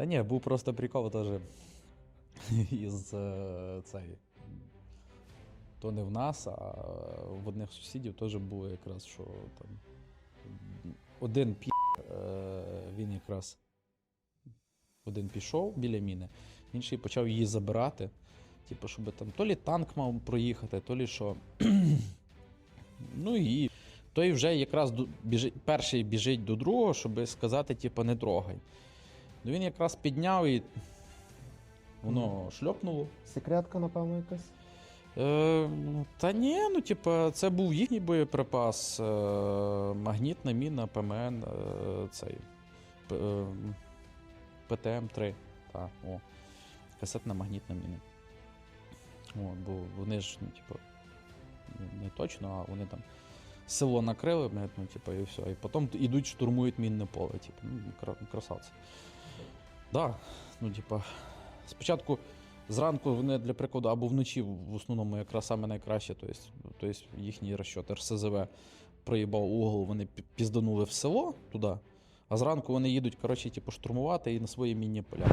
Та ні, був просто прикол теж із е, цей. То не в нас, а в одних сусідів теж було якраз, що там один пі, е, він якраз один пішов біля міни, інший почав її забирати. Типу, щоб там то лі танк мав проїхати, то лі що. ну і той вже якраз біжить, перший біжить до другого, щоб сказати, типу, не трогай. Ну він якраз підняв і воно шльопнуло. Секретка, напевно, якась. Е, та ні, ну типа, це був їхній боєприпас. Е, магнітна міна, ПМН, е, цей П- е, ПТМ-3. Та, о. Касетна магнітна міна. О, бо вони ж, ну, типу, не- точно, а вони там село накрили, ну, типу, і все. І потім ідуть, штурмують мінне поле. Типу, ну, красавці. Да, ну, типа, спочатку зранку вони для прикладу або вночі в основному якраз саме найкраще, тобто, тобто їхній розчот РСЗВ проїбав угол, вони пі- пізданули в село туди, а зранку вони їдуть, коротше, типу, штурмувати і на свої мінні поля.